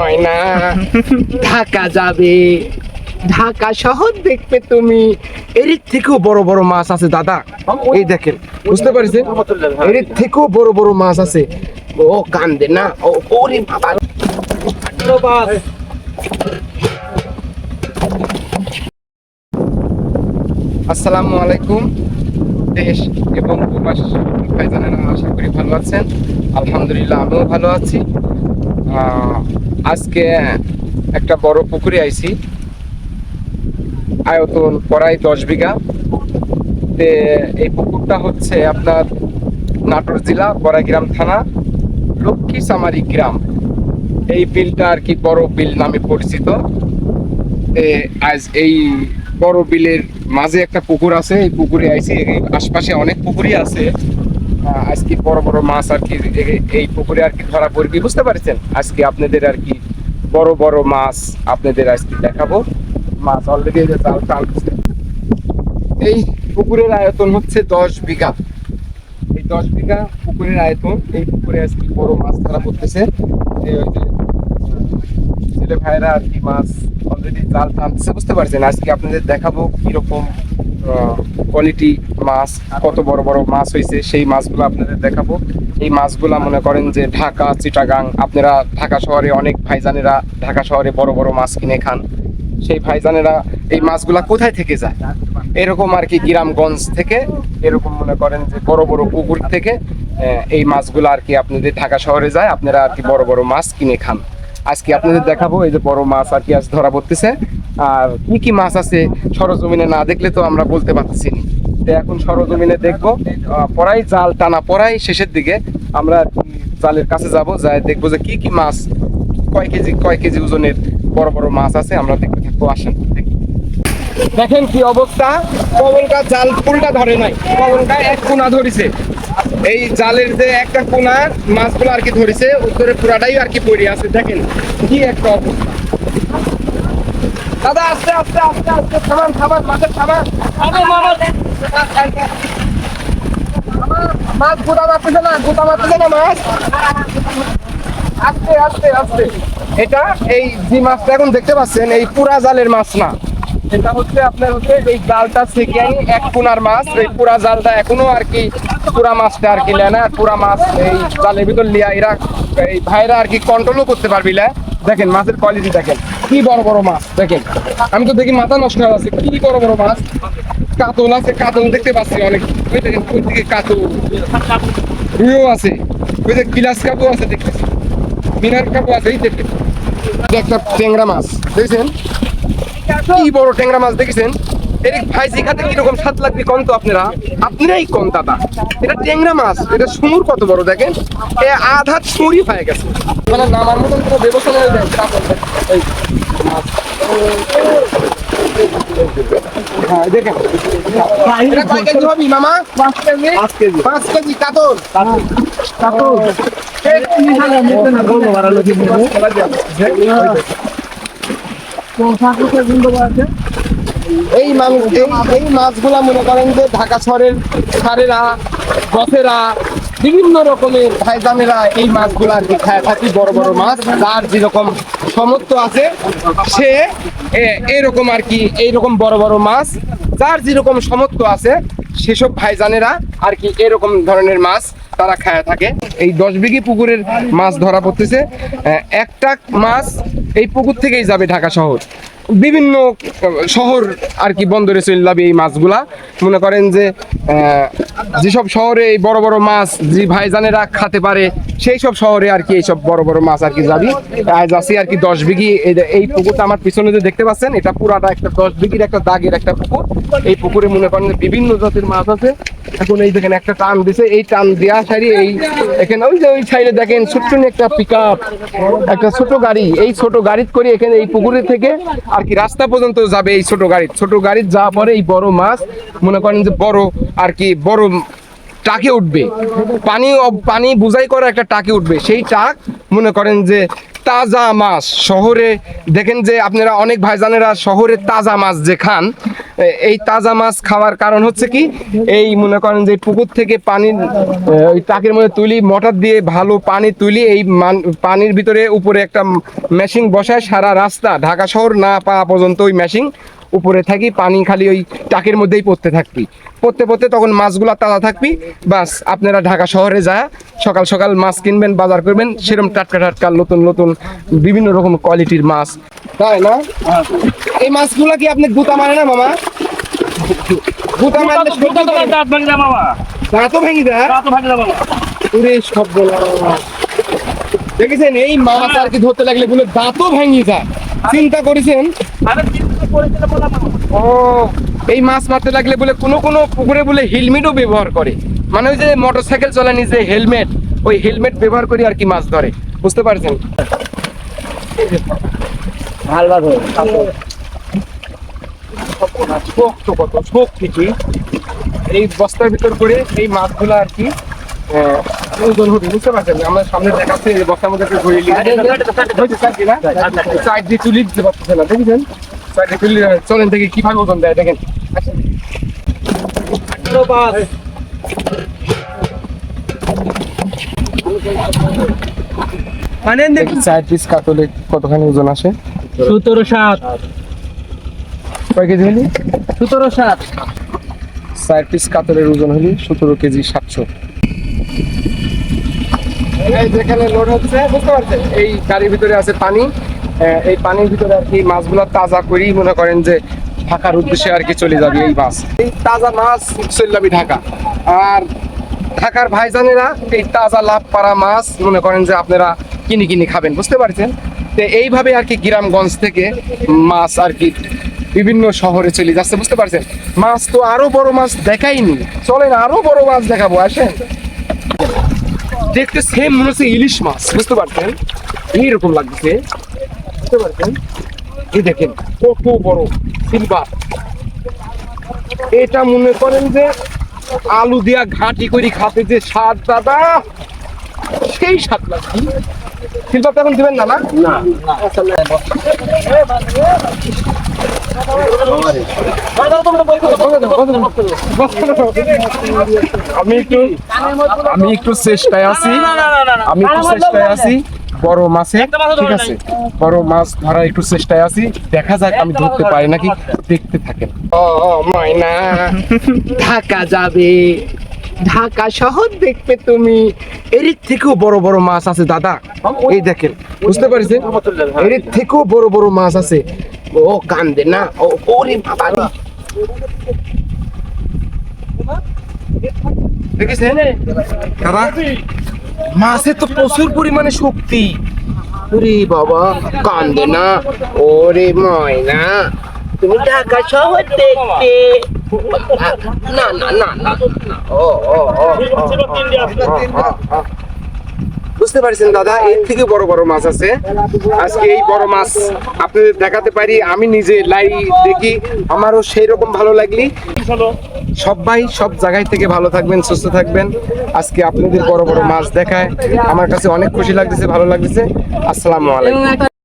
ময়না ঢাকা যাবে। ঢাকা শহর দেখবে তুমি। এর থেকেও বড় বড় মাছ আছে, দাদা। এই দেখেন, বুঝতে পারছেন? এর থেকেও বড় বড় মাছ আছে। ও, কান্দে না। ও, ওরে বাবা। আসসালামু আলাইকুম, দেশ এবং প্রবাস ভাইজানেরা, আশা করি ভালো আছেন। আলহামদুলিল্লাহ, আমিও ভালো আছি। আজকে একটা বড় পুকুরে আইছি। আয়তন প্রায় দশ বিঘা। তে এই পুকুরটা হচ্ছে আপনার নাটোর জেলা, বড়াইগ্রাম থানা, লক্ষ্মী সামারি গ্রাম। এই বিলটা আর কি বড় বিল নামে পরিচিত। আজ এই বড় বিলের মাঝে একটা পুকুর আছে। এই পুকুরে আইছি। আশপাশে অনেক পুকুরই আছে। আজকে বড় বড় মাছ আর কি এই পুকুরে আর কি ধরা পড়বি, বুঝতে পারছেন? আজকে আপনাদের আর কি বড় বড় মাছ আপনাদের আজকে দেখাবো। মাছ অলরেডি জাল টানছে এই পুকুরের আয়তন হচ্ছে দশ বিঘা। এই দশ বিঘা পুকুরের আয়তন, এই পুকুরে আজকে বড় মাছ ধরা পড়তেছে। ওই যে ছেলে ভাইরা আর কি মাছ অলরেডি জাল টানতেছে, বুঝতে পারছেন? আজকে আপনাদের দেখাবো কীরকম কোয়ালিটি মাছ, কত বড় বড় মাছ হয়েছে, সেই মাছগুলো আপনাদের দেখাবো। এই মাছগুলা মনে করেন যে ঢাকা, চিটাগাং, আপনারা ঢাকা শহরে অনেক ভাইজানেরা ঢাকা শহরে বড় বড় মাছ কিনে খান। সেই ভাইজানেরা এই মাছগুলা কোথায় থেকে যায়? এরকম আর কি গ্রামগঞ্জ থেকে, এরকম মনে করেন যে বড় বড় পুকুর থেকে এই মাছগুলো আর কি আপনাদের ঢাকা শহরে যায়, আপনারা আর কি বড় বড় মাছ কিনে খান। আজকে আপনাদের দেখাবো এই যে বড় মাছ আর কি আজ ধরা পড়তেছে। আর কি কি মাছ আছে সরজমিনে না দেখলে তো আমরা বলতে পারতেছি না। তো এখন সরজমিনে দেখব পরাই জাল টানা পরাই শেষের দিকে আমরা জালের কাছে যাব, যাই দেখব যে কি কি মাছ, কয় কেজি কয় কেজি ওজনের বড় বড় মাছ আছে, আমরা দেখতে থাকব, আসেন, দেখি। দেখেন কি অবস্থা কবলটা জাল ফুলটা ধরে নাই কবলটা এক কোনা ধরেছে। এই জালের যে একটা কোনা মাছগুলো আর কি ধরেছে, উত্তরে পুরাটাই আর কি পড়ে আছে, দেখেন কি একটা অবস্থা। দাদা আস্তে আস্তে আস্তে আস্তে থামান থামান মাছের থামান। মাছ গোটা মারতেছে না গোটা মারতেছে না মাছ আস্তে আস্তে আস্তে। এটা এই যে মাছটা এখন দেখতে পাচ্ছেন এই পুরা জালের মাছ না। এটা হচ্ছে আপনার হচ্ছে এই জালটা থেকে এক কোনার মাছ। এই পুরা জালটা এখনও আর কি পুরা মাছটা আর কি লেয় না। পুরা মাছ এই জালের ভিতর লিয়া এরা এই ভাইরা আর কি কন্ট্রোলও করতে পারবি না দেখেন, মাছের কোয়ালিটি দেখেন। কি বড় বড় মাছ, দেখেন। আমি তো দেখি মাথা নষ্ট হয়ে আছে কি বড় বড় মাছ। কাতল আছে, কাতল দেখতে পাচ্ছি অনেক। ওই দেখেন, ওই দিকে কাতল। রুইও আছে। ওই যে গিলাস কাপও আছে, দেখতে মিনার কাপও আছে, এই দেখেন। একটা ট্যাংরা মাছ, দেখছেন? কি বড় ট্যাংরা মাছ, দেখেছেন? এর ভাই জিখাতে কীরকম স্বাদ লাগবে কম তো আপনারা আপনারাই কম দাদা এটা ট্যাংরা মাছ এটা সুমুর কত বড় দেখেন এ আধা ছুরি হয়ে গেছে মানে নামার মতন কোনো ব্যবস্থা নেই দেখেন। হ্যাঁ, এটা কয় কেজি হবে মামা পাঁচ কেজি পাঁচ কেজি কাতল কাতল এই মানুষ এই এই মাছগুলা মনে করেন যে ঢাকা শহরের সারেরা গছেরা বিভিন্ন রকমের ভাইজানেরা এই মাছগুলা আর কি খায় থাকি, বড় বড় মাছ। যার যেরকম সমর্থ আছে, সে এরকম আর কি, এইরকম বড় বড় মাছ। যার যেরকম সমর্থ আছে, সেসব ভাইজানেরা আর কি এরকম ধরনের মাছ তারা খায় থাকে। এই দশ বিঘি পুকুরের মাছ ধরা পড়তেছে। একটা মাছ এই পুকুর থেকেই যাবে ঢাকা শহর। বিভিন্ন শহর আর কি বন্দরে চলে যাবে এই মাছগুলা। মনে করেন যে যেসব শহরে এই বড় বড় মাছ, যে ভাইজানেরা খাতে পারে সেই সব শহরে আর কি এইসব বড় বড় মাছ আর কি যাবি। আজ আছি আর কি দশ বিঘি। এই পুকুরটা আমার পিছনে যে দেখতে পাচ্ছেন, এটা পুরাটা একটা দশ বিঘির একটা দাগের একটা পুকুর। এই পুকুরে মনে করেন বিভিন্ন জাতের মাছ আছে। এখন এই দেখেন একটা টান দিছে। এই টান দেওয়া সারি এই এখানে ওই যে ওই সাইডে দেখেন ছোট্ট একটা পিক একটা ছোট গাড়ি। এই ছোট গাড়ি করে এখানে এই পুকুরের থেকে আর কি রাস্তা পর্যন্ত যাবে এই ছোট গাড়ি ছোট গাড়ি যাওয়া পরে এই বড় মাছ মনে করেন যে বড় আর কি বড় টাকে উঠবে। পানি পানি বুঝাই করা একটা টাকে উঠবে। সেই টাক মনে করেন যে তাজা মাছ। শহরে দেখেন যে আপনারা অনেক ভাইজানেরা শহরে তাজা মাছ যে খান এই তাজা মাছ খাওয়ার কারণ হচ্ছে কি, এই মনে করেন যে পুকুর থেকে পানি ওই টাকের মধ্যে তুলি, মোটর দিয়ে ভালো পানি তুলি, এই পানির ভিতরে উপরে একটা মেশিন বসায় সারা রাস্তা। ঢাকা শহর না পাওয়া পর্যন্ত ওই মেশিন উপরে থাকি পানি খালি ওই টাকের মধ্যেই পড়তে থাকবি। পড়তে পড়তে তখন মাছগুলো তাজা থাকবি বাস আপনারা ঢাকা শহরে যা সকাল সকাল মাছ কিনবেন বাজার করবেন সেরকম টাটকা টাটকা নতুন নতুন বিভিন্ন রকম কোয়ালিটির মাছ। তাই না? এই মাছগুলো কি আপনি গুতা মারে না মামা? গুতা মারলে দাঁত ভাঙি বাবা দাঁতও ভেঙে দেয় দাঁত ভাঙি বাবা ওরে সব বলা দেখেছেন এই মাছ আর কি ধরতে লাগলে বলে দাঁতও ভেঙে যায়। চিন্তা করেছেন? ও এই মাছ মারতে লাগলে বলে কোনো কোনো পুকুরে বলে হেলমেটও ব্যবহার করে। মানে ওই যে মোটরসাইকেল চালানি যে হেলমেট ওই হেলমেট ব্যবহার করে আর কি মাছ ধরে। বুঝতে পারছেন? শক্ত কত শোক ঠিকই এই বস্তার ভিতর করে এই মাছগুলো আর কি ওজন হবে বুঝতে পারছেন? আমরা সামনে দেখাচ্ছে বস্তার মধ্যে ঘুরিয়ে সাইড দিয়ে তুলি দিতে পারতেছে না দেখেছেন? চলেন দেখি কীভাবে ওজন দেয় দেখেন। দেখি চার পিস কাতলে কতখানি ওজন আসে? সতেরো সাত। কয় কেজি হলি? সতেরো সাত। চার পিস কাতলের ওজন হলি সতেরো কেজি সাতশো। এই যেখানে লোড হচ্ছে বুঝতে পারছেন? এই গাড়ির ভিতরে আছে পানি এই পানির ভিতরে আর কি মাছগুলো তাজা করেই মনে করেন যে ঢাকার উদ্দেশ্যে আর কি চলে যাবে এই মাছ। এই তাজা মাছ চলে ঢাকা। আর ঢাকার ভাইজানেরা এই তাজা লাভ পাড়া মাছ মনে করেন যে আপনারা কিনে কিনে খাবেন, বুঝতে পারছেন? তো এইভাবে আর কি গ্রামগঞ্জ থেকে মাছ আর কি বিভিন্ন শহরে চলে যাচ্ছে, বুঝতে পারছেন? মাছ তো আরও বড় মাছ দেখাইনি। চলেন, আরও বড় মাছ দেখাবো, আসেন। দেখতে সেম মনে হচ্ছে ইলিশ মাছ, বুঝতে পারছেন? এইরকম লাগছে। বুঝতে পারছেন? এই দেখেন কত বড় সিলভার। এটা মনে করেন যে আলু দিয়া ঘাটি করে খাতে যে স্বাদ দাদা সেই স্বাদ লাগছে সিলভার তো এখন দিবেন না না? আমি একটু আমি একটু চেষ্টায় আছি। আমি একটু চেষ্টায় আছি। বড় মাছে ঠিক আছে? বড় মাছ ধরার একটু চেষ্টায় আছি। দেখা যাক আমি ধরতে পারি নাকি? দেখতে থাকেন। ও ময়না ঢাকা যাবে। ঢাকা শহর দেখবে তুমি। এর থেকেও বড় বড় মাছ আছে দাদা। এই দেখেন বুঝতে পারছেন? এর থেকেও বড় বড় মাছ আছে। ও কান্দে না। ও ওরে বাবা দেখেছেন? দাদা? মাছে তো প্রচুর পরিমাণে শক্তি ওরে বাবা কান্দে না ওরে ময়না তুমি ঢাকা শহর দেখতে না না না না ও, ও, ও। বুঝতে পারছেন দাদা, এর থেকে বড় বড় মাছ আছে। আজকে এই বড় মাছ আপনাদের দেখাতে পারি, আমি নিজে লাই দেখি, আমারও সেই রকম ভালো লাগলি। সবাই সব জায়গায় থেকে ভালো থাকবেন, সুস্থ থাকবেন। আজকে আপনাদের বড় বড় মাছ দেখায়, আমার কাছে অনেক খুশি লাগতেছে, ভালো লাগতেছে। আসসালামু আলাইকুম।